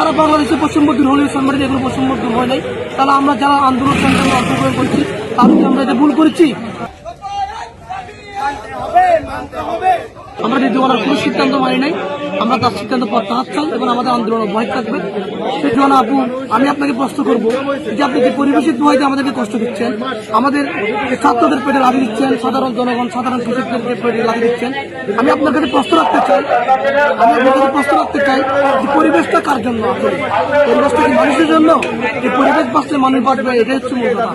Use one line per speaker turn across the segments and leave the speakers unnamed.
সারা বাংলাদেশে পশ্চিম দূর হলেও সাংবাদিক এগুলো পশ্চিম দূর হয় নাই। তাহলে আমরা যারা আন্দোলন সংগ্রামে অংশগ্রহণ করছি তাহলে কি আমরা এটা ভুল করেছি? আমরা যদি ওনার কোনো সিদ্ধান্ত মানি নাই আমরা তার সিদ্ধান্ত প্রত্যাহার চাই এবং আমাদের আন্দোলন ভয় থাকবে। সেই জন্য আপু, আমি আপনাকে প্রশ্ন করব যে আপনি যে পরিবেশের দোয়াইতে আমাদেরকে কষ্ট দিচ্ছেন? আমাদের ছাত্রদের পেটে লাগিয়ে দিচ্ছেন, সাধারণ জনগণ, সাধারণ কৃষকদেরকে পেটে লাগিয়ে দিচ্ছেন। আমি আপনার কাছে প্রশ্ন রাখতে চাই, আমি আপনার কাছে প্রশ্ন রাখতে চাই যে পরিবেশটা কার জন্য? পরিবেশটা কি মানুষের জন্য? এই পরিবেশ বাঁচলে মানুষ বাঁচবে, এটাই হচ্ছে মূল কথা।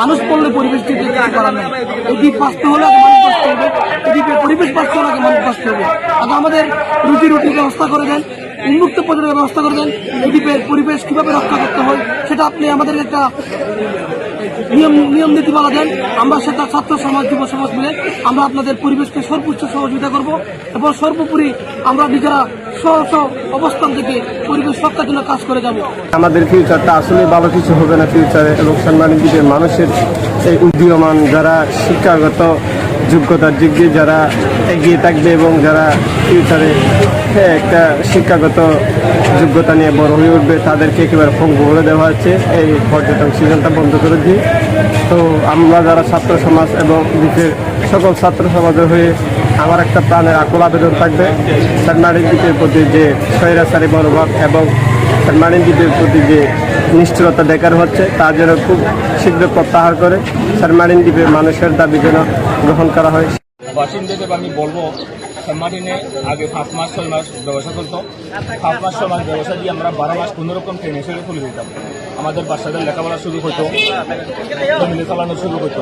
মানুষ পড়লে পরিবেশ দিতে কিছু নেই। এই দ্বীপ বাঁচতে হলে মানুষ বাঁচতে হবে। এই দ্বীপের পরিবেশ বাঁচতে হলে মানুষ বাঁচতে হবে। আমাদের রুটি রুটির ব্যবস্থা করে দেন, উন্মুক্ত পর্যটনের ব্যবস্থা করে দেন এই পরিবেশ কীভাবে রক্ষা করতে হয় সেটা আপনি আমাদের একটা নিয়ম নিয়ম নীতি বলা দেন। আমরা সেটা ছাত্র সমাজ, যুব সমাজ মিলে আমরা আপনাদের পরিবেশকে সর্বোচ্চ সহযোগিতা করব এবং সর্বোপরি আমরা নিজেরা স্ব অবস্থান থেকে পরিবেশ রক্ষার জন্য কাজ করে যাব।
আমাদের ফিউচারটা আসলে ভালো কিছু হবে না ফিউচারে এবং দ্বীপের মানুষের। এই উদীয়মান যারা শিক্ষাগত যোগ্যতার দিক দিয়ে যারা এগিয়ে থাকবে এবং যারা ফিউচারে একটা শিক্ষাগত যোগ্যতা নিয়ে বড় হয়ে উঠবে, তাদেরকে একেবারে পঙ্গু করে দেওয়া হচ্ছে। এই পর্যটন সিজনটা বন্ধ করে দিয়ে তো আমরা যারা ছাত্র সমাজ এবং দ্বীপের সকল ছাত্র সমাজের হয়ে আমার একটা প্রাণের আকুল আবেদন থাকবে সানমারিন দ্বীপের প্রতি যে স্বৈরাচারী মনোভাব এবং সানমারিন দ্বীপের প্রতি যে নিষ্ঠুরতা দেখানো হচ্ছে, তা যেন খুব শীঘ্র প্রত্যাহার করে। সানমারিন দ্বীপের মানুষের দাবি যেন গ্রহণ করা হয়।
বাসিন্দাদের আমি বলব সেন্টমার্টিনে আগে পাঁচ মাস, ছয় মাস ব্যবসা করতো। পাঁচ মাস, ছয় মাস ব্যবসা দিয়ে আমরা বারো মাস কোনো রকম ট্রেন হিসেবে খুলে দিতাম। আমাদের বাচ্চাদের লেখাপড়া শুরু হতো ফ্যামিলি চালানো শুরু হতো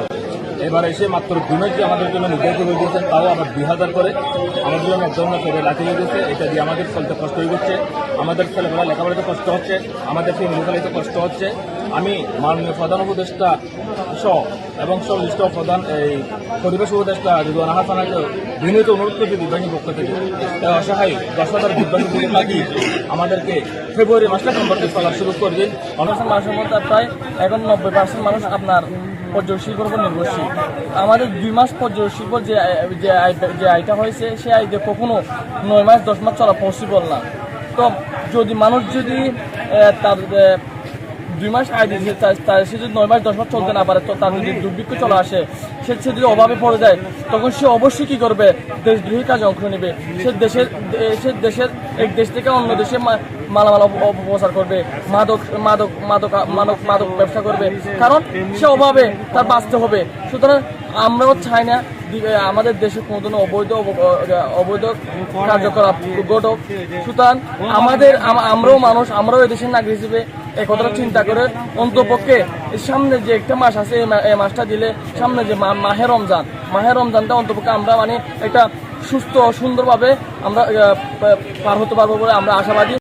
এবার এসে মাত্র দুমেকে আমাদের জন্য নির্ধারিত হয়ে গিয়েছেন তাও আবার দুই হাজার করে। আমাদের জন্য এক ধরনের করে লাঠি হয়ে গেছে এটা দিয়ে আমাদের চলতে কষ্ট হয়ে যাচ্ছে আমাদের ছেলেমেয়েরা লেখাপড়াতে কষ্ট হচ্ছে আমাদের ফ্যামিলি চালাইতে কষ্ট হচ্ছে আমি মাননীয় প্রধান উপদেষ্টা সহ এবং সংশ্লিষ্ট প্রধান এই পরিবেশ উপদেষ্টা রিদুয়ান হাসানাকে বিনীত অনুরোধ করছি বিজ্ঞানী পক্ষ থেকে এই অসহায় দশ হাজার দিকে লাগিয়ে আমাদেরকে ফেব্রুয়ারি মাসটা সম্পর্কে চলার শুরু করে দিন
অনশন মানুষের মধ্যে প্রায় এখন নব্বই পার্সেন্ট মানুষ আপনার শিল্পের উপর নির্ভরশীল আমাদের দুই মাস পর্যটন শিল্প যে যে আয়টা হয়েছে সেই আয় দিয়ে কখনো নয় মাস, দশ মাস চলা পসিবল না। তো যদি মানুষ যদি তার দুই মাস আয় দিয়েছে তা- তা সে যদি নয় মাস, দশ মাস চলতে না পারে, তো তার যদি দুর্ভিক্ষ চলে আসে, সে সে যদি অভাবে পড়ে যায়, তখন সে অবশ্যই কী করবে? দেশদ্রোহী কাজে অংশ নেবে। সে দেশের সে দেশের, এক দেশ থেকে অন্য দেশে মালামাল অপ- অপপ্রচার করবে, মাদক মাদক মাদক মাদক মাদক ব্যবসা করবে। কারণ সে অভাবে তার বাঁচতে হবে। সুতরাং আমরাও চাই না আমাদের দেশে কোনো ধরনের অবৈধ অবৈধ কার্যকলাপ ঘটক। সুতরাং আমাদের আমরাও মানুষ, আমরাও এই দেশের নাগরিক হিসেবে এই কথাটা চিন্তা করে অন্তপক্ষে সামনে যে একটা মাস আছে এই মাসটা দিলে সামনে যে মাহে রমজান, মাহে রমজানটা অন্তপক্ষে আমরা মানে একটা সুস্থ, সুন্দরভাবে আমরা পার হতে পারব বলে আমরা আশাবাদী।